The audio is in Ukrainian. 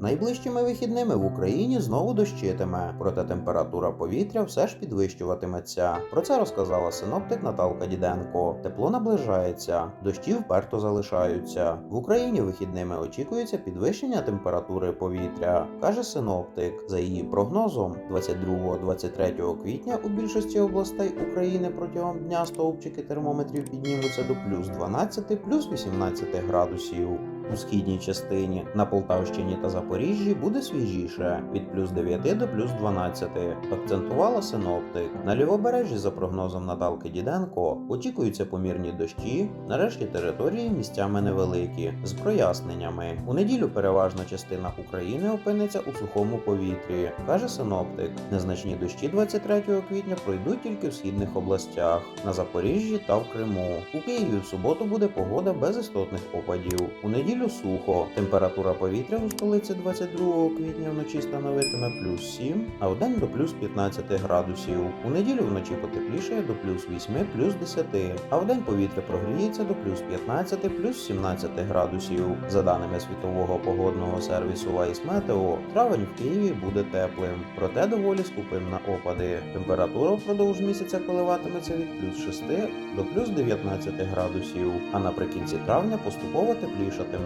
Найближчими вихідними в Україні знову дощитиме, проте температура повітря все ж підвищуватиметься. Про це розказала синоптик Наталка Діденко. Тепло наближається, дощі вперто залишаються. В Україні вихідними очікується підвищення температури повітря, каже синоптик. За її прогнозом, 22-23 квітня у більшості областей України протягом дня стовпчики термометрів піднімуться до плюс 12, плюс 18 градусів. У східній частині на Полтавщині та Запоріжжі буде свіжіше від плюс 9 до плюс 12, акцентувала синоптик. На лівобережжі, за прогнозом Наталки Діденко, очікуються помірні дощі, нарешті території місцями невеликі, з проясненнями. У неділю переважна частина України опиниться у сухому повітрі, каже синоптик. Незначні дощі 23 квітня пройдуть тільки в східних областях, на Запоріжжі та в Криму. У Києві в суботу буде погода без істотних опадів. У неділю сухо. Температура повітря у столиці 22 квітня вночі становитиме плюс 7, а вдень до плюс 15 градусів. У неділю вночі потеплішає до плюс 8, плюс 10, а вдень повітря прогріється до плюс 15, плюс 17 градусів. За даними світового погодного сервісу Vice Meteo, травень в Києві буде теплим, проте доволі скупим на опади. Температура впродовж місяця коливатиметься від плюс 6 до плюс 19 градусів, а наприкінці травня поступово теплішатиме.